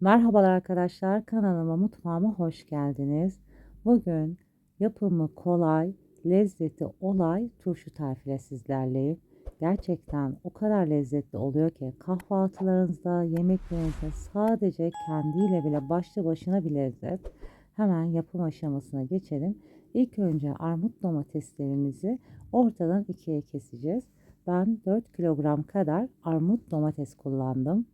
Merhabalar arkadaşlar, kanalıma, mutfağıma hoş geldiniz. Bugün yapımı kolay, lezzeti olay turşu tarifiyle sizlerleyim. Gerçekten o kadar lezzetli oluyor ki kahvaltılarınızda, yemeklerinizde sadece kendiyle bile başlı başına bir lezzet. Hemen yapım aşamasına geçelim. İlk önce armut domateslerimizi ortadan ikiye keseceğiz. Ben 4 kilogram kadar armut domates kullandım.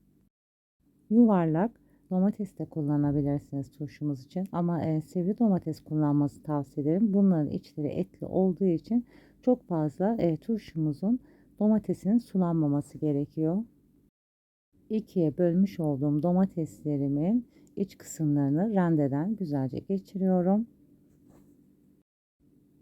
Yuvarlak Domates de kullanabilirsiniz turşumuz için ama e, sivri domates kullanması tavsiye ederim. Bunların içleri etli olduğu için çok fazla e, turşumuzun domatesinin sulanmaması gerekiyor. İkiye bölmüş olduğum domateslerimin iç kısımlarını rendeden güzelce geçiriyorum.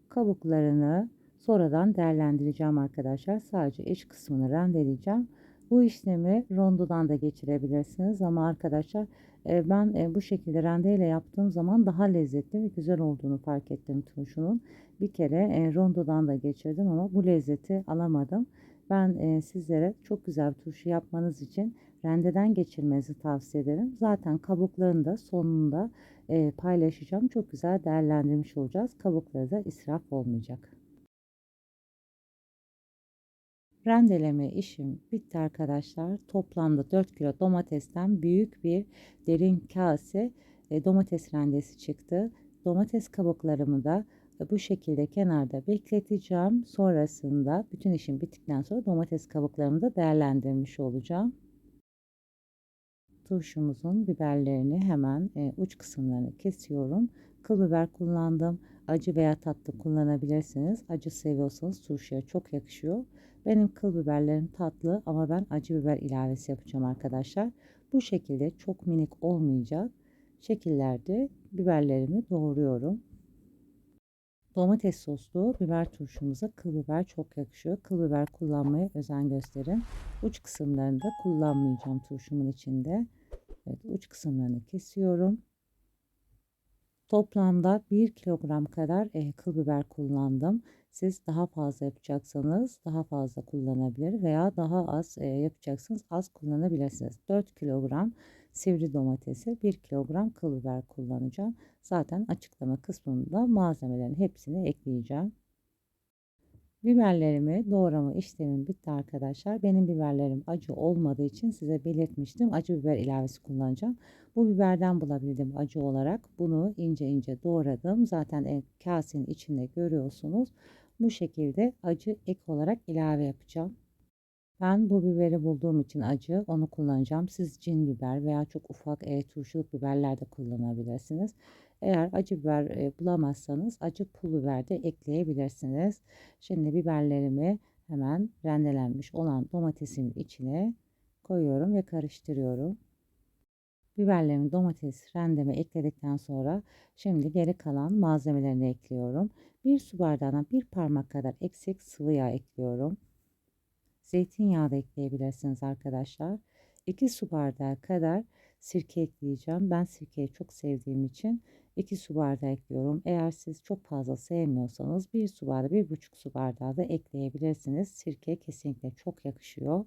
Kabuklarını sonradan değerlendireceğim arkadaşlar. Sadece iç kısmını rendeleyeceğim. Bu işlemi rondodan da geçirebilirsiniz ama arkadaşlar e, ben e, bu şekilde rendeyle yaptığım zaman daha lezzetli ve güzel olduğunu fark ettim turşunun. Bir kere e, rondodan da geçirdim ama bu lezzeti alamadım. Ben sizlere çok güzel bir turşu yapmanız için rendeden geçirmenizi tavsiye ederim. Zaten kabuklarını da sonunda paylaşacağım. Çok güzel değerlendirmiş olacağız. Kabukları da israf olmayacak. Rendeleme işim bitti arkadaşlar. Toplamda 4 kilo domatesten büyük bir derin kase e, domates rendesi çıktı. Domates kabuklarımı da bu şekilde kenarda bekleteceğim. Sonrasında bütün işim bittikten sonra domates kabuklarımı da değerlendirmiş olacağım. Turşumuzun biberlerini hemen e, uç kısımlarını kesiyorum. Kıl biber kullandım. Acı veya tatlı kullanabilirsiniz. Acı seviyorsanız turşuya çok yakışıyor. Benim kıl biberlerim tatlı ama ben acı biber ilavesi yapacağım arkadaşlar. Bu şekilde çok minik olmayacak şekillerde biberlerimi doğruyorum. Domates soslu biber turşumuza kıl biber çok yakışıyor. Kıl biber kullanmaya özen gösterin. Uç kısımlarını da kullanmayacağım turşumun içinde. Evet, uç kısımlarını kesiyorum. Toplamda 1 kilogram kadar e, kıl biber kullandım. Siz daha fazla yapacaksanız daha fazla kullanabilir veya daha az e, yapacaksınız az kullanabilirsiniz. 4 kilogram sivri domatesi 1 kilogram kıl biber kullanacağım. Zaten açıklama kısmında malzemelerin hepsini ekleyeceğim. Biberlerimi doğrama işlemim bitti arkadaşlar. Benim biberlerim acı olmadığı için size belirtmiştim. Acı biber ilavesi kullanacağım. Bu biberden bulabildim acı olarak. Bunu ince ince doğradım. Zaten e, kasenin içinde görüyorsunuz. Bu şekilde acı ek olarak ilave yapacağım. Ben bu biberi bulduğum için acı onu kullanacağım. Siz cin biber veya çok ufak e, turşuluk biberler de kullanabilirsiniz. Eğer acı biber e, bulamazsanız acı pul biber de ekleyebilirsiniz. Şimdi biberlerimi hemen rendelenmiş olan domatesimin içine koyuyorum ve karıştırıyorum. Biberlerimi domates rendeme ekledikten sonra şimdi geri kalan malzemelerini ekliyorum. Bir su bardağına bir parmak kadar eksik sıvı yağ ekliyorum. Zeytinyağı da ekleyebilirsiniz arkadaşlar. 2 su bardağı kadar sirke ekleyeceğim. Ben sirkeyi çok sevdiğim için 2 su bardağı ekliyorum. Eğer siz çok fazla sevmiyorsanız 1 su bardağı, 1,5 su bardağı da ekleyebilirsiniz. Sirke kesinlikle çok yakışıyor.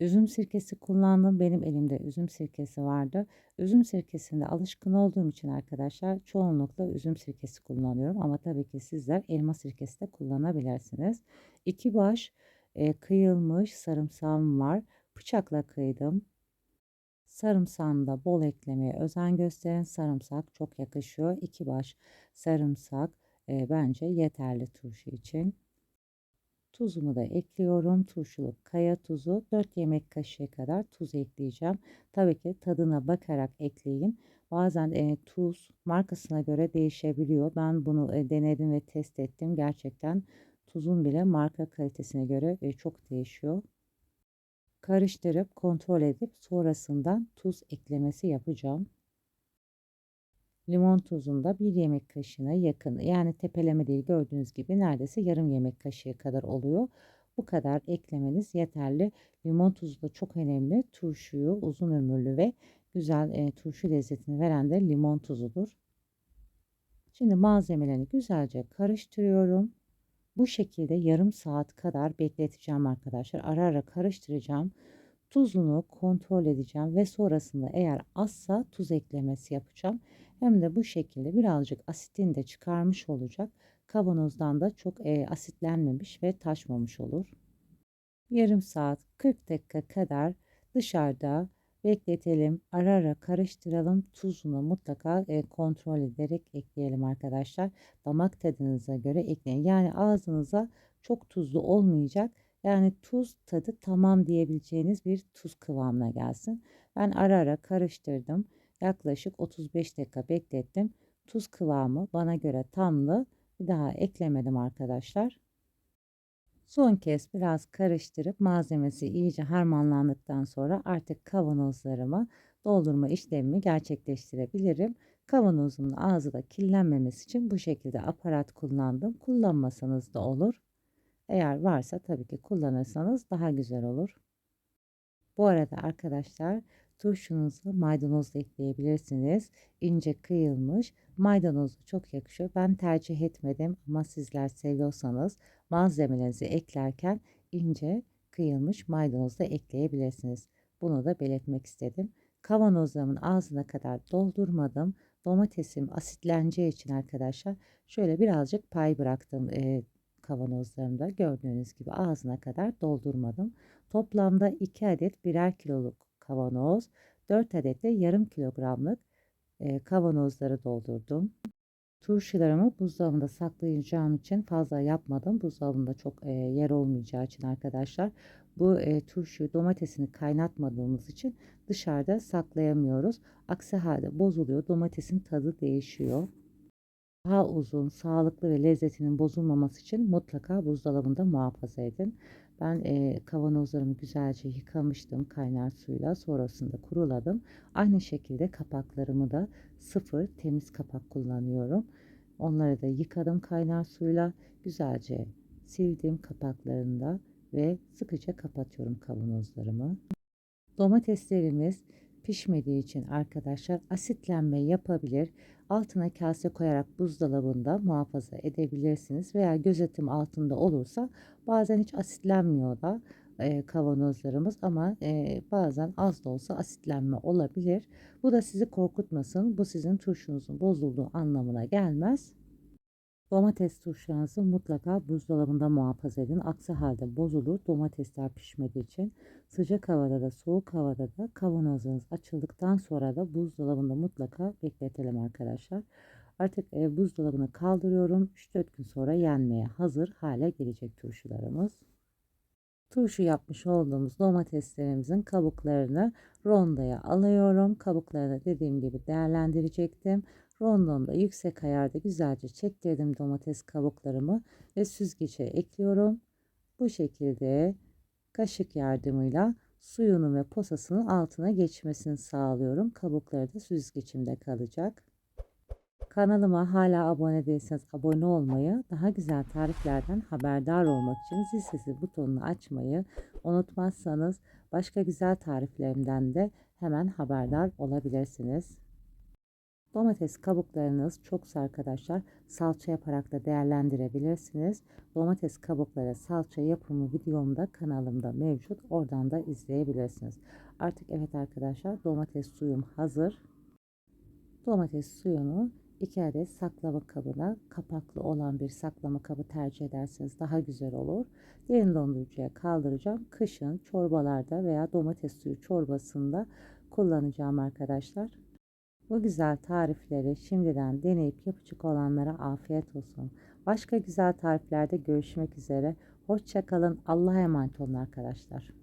Üzüm sirkesi kullandım. Benim elimde üzüm sirkesi vardı. Üzüm sirkesinde alışkın olduğum için arkadaşlar çoğunlukla üzüm sirkesi kullanıyorum. Ama tabii ki sizler elma sirkesi de kullanabilirsiniz. İki baş e, kıyılmış sarımsağım var. Bıçakla kıydım. Sarımsağını da bol eklemeye özen gösterin. Sarımsak çok yakışıyor. İki baş sarımsak e, bence yeterli turşu için. Tuzumu da ekliyorum. Turşuluk kaya tuzu 4 yemek kaşığı kadar tuz ekleyeceğim. Tabii ki tadına bakarak ekleyin. Bazen e, tuz markasına göre değişebiliyor. Ben bunu e, denedim ve test ettim. Gerçekten tuzun bile marka kalitesine göre e, çok değişiyor. Karıştırıp kontrol edip sonrasında tuz eklemesi yapacağım. Limon tuzunda bir yemek kaşığına yakın yani tepeleme değil gördüğünüz gibi neredeyse yarım yemek kaşığı kadar oluyor. Bu kadar eklemeniz yeterli. Limon tuzu da çok önemli. Turşuyu uzun ömürlü ve güzel e, turşu lezzetini veren de limon tuzudur. Şimdi malzemelerini güzelce karıştırıyorum. Bu şekilde yarım saat kadar bekleteceğim arkadaşlar. Ara ara karıştıracağım. Tuzunu kontrol edeceğim ve sonrasında eğer azsa tuz eklemesi yapacağım. Hem de bu şekilde birazcık asitini de çıkarmış olacak. Kavanozdan da çok e, asitlenmemiş ve taşmamış olur. Yarım saat 40 dakika kadar dışarıda bekletelim. Ara ara karıştıralım. Tuzunu mutlaka e, kontrol ederek ekleyelim arkadaşlar. Damak tadınıza göre ekleyin. Yani ağzınıza çok tuzlu olmayacak. Yani tuz tadı tamam diyebileceğiniz bir tuz kıvamına gelsin. Ben ara ara karıştırdım. Yaklaşık 35 dakika beklettim. Tuz kıvamı bana göre tamlı. Bir daha eklemedim arkadaşlar. Son kez biraz karıştırıp malzemesi iyice harmanlandıktan sonra artık kavanozlarıma doldurma işlemimi gerçekleştirebilirim. Kavanozumun ağzı da kirlenmemesi için bu şekilde aparat kullandım. Kullanmasanız da olur. Eğer varsa tabii ki kullanırsanız daha güzel olur. Bu arada arkadaşlar turşunuzu maydanozla ekleyebilirsiniz. İnce kıyılmış maydanozlu çok yakışıyor. Ben tercih etmedim ama sizler seviyorsanız malzemelerinizi eklerken ince kıyılmış maydanoz da ekleyebilirsiniz. Bunu da belirtmek istedim. Kavanozlarımın ağzına kadar doldurmadım. Domatesim asitleneceği için arkadaşlar şöyle birazcık pay bıraktım e, kavanozlarımda. Gördüğünüz gibi ağzına kadar doldurmadım. Toplamda 2 adet birer kiloluk kavanoz, 4 adet de yarım kilogramlık e, kavanozları doldurdum. Turşularımı buzdolabında saklayacağım için fazla yapmadım. Buzdolabında çok e, yer olmayacağı için arkadaşlar. Bu e, turşuyu domatesini kaynatmadığımız için dışarıda saklayamıyoruz. Aksi halde bozuluyor. Domatesin tadı değişiyor. Daha uzun, sağlıklı ve lezzetinin bozulmaması için mutlaka buzdolabında muhafaza edin. Ben e, kavanozlarımı güzelce yıkamıştım kaynar suyla. Sonrasında kuruladım. Aynı şekilde kapaklarımı da sıfır temiz kapak kullanıyorum. Onları da yıkadım kaynar suyla. Güzelce sildim kapaklarını da ve sıkıca kapatıyorum kavanozlarımı. Domateslerimiz pişmediği için arkadaşlar asitlenme yapabilir. Altına kase koyarak buzdolabında muhafaza edebilirsiniz veya gözetim altında olursa bazen hiç asitlenmiyor da e, kavanozlarımız ama e, bazen az da olsa asitlenme olabilir. Bu da sizi korkutmasın. Bu sizin turşunuzun bozulduğu anlamına gelmez. Domates turşunuzu mutlaka buzdolabında muhafaza edin. Aksi halde bozulur. Domatesler pişmediği için sıcak havada da soğuk havada da kavanozunuz açıldıktan sonra da buzdolabında mutlaka bekletelim arkadaşlar. Artık e, buzdolabını kaldırıyorum. 3-4 gün sonra yenmeye hazır hale gelecek turşularımız. Turşu yapmış olduğumuz domateslerimizin kabuklarını rondoya alıyorum. Kabuklarını dediğim gibi değerlendirecektim. Rondomda yüksek ayarda güzelce çektirdim domates kabuklarımı ve süzgece ekliyorum. Bu şekilde kaşık yardımıyla suyunu ve posasının altına geçmesini sağlıyorum. Kabukları da süzgecimde kalacak. Kanalıma hala abone değilseniz abone olmayı, daha güzel tariflerden haberdar olmak için zil sesi butonunu açmayı unutmazsanız başka güzel tariflerimden de hemen haberdar olabilirsiniz. Domates kabuklarınız çoksa arkadaşlar salça yaparak da değerlendirebilirsiniz. Domates kabukları salça yapımı videomda kanalımda mevcut. Oradan da izleyebilirsiniz. Artık evet arkadaşlar domates suyum hazır. Domates suyunu 2 adet saklama kabına kapaklı olan bir saklama kabı tercih ederseniz daha güzel olur. Derin dondurucuya kaldıracağım. Kışın çorbalarda veya domates suyu çorbasında kullanacağım arkadaşlar. Bu güzel tarifleri şimdiden deneyip yapacak olanlara afiyet olsun. Başka güzel tariflerde görüşmek üzere. Hoşçakalın. Allah'a emanet olun arkadaşlar.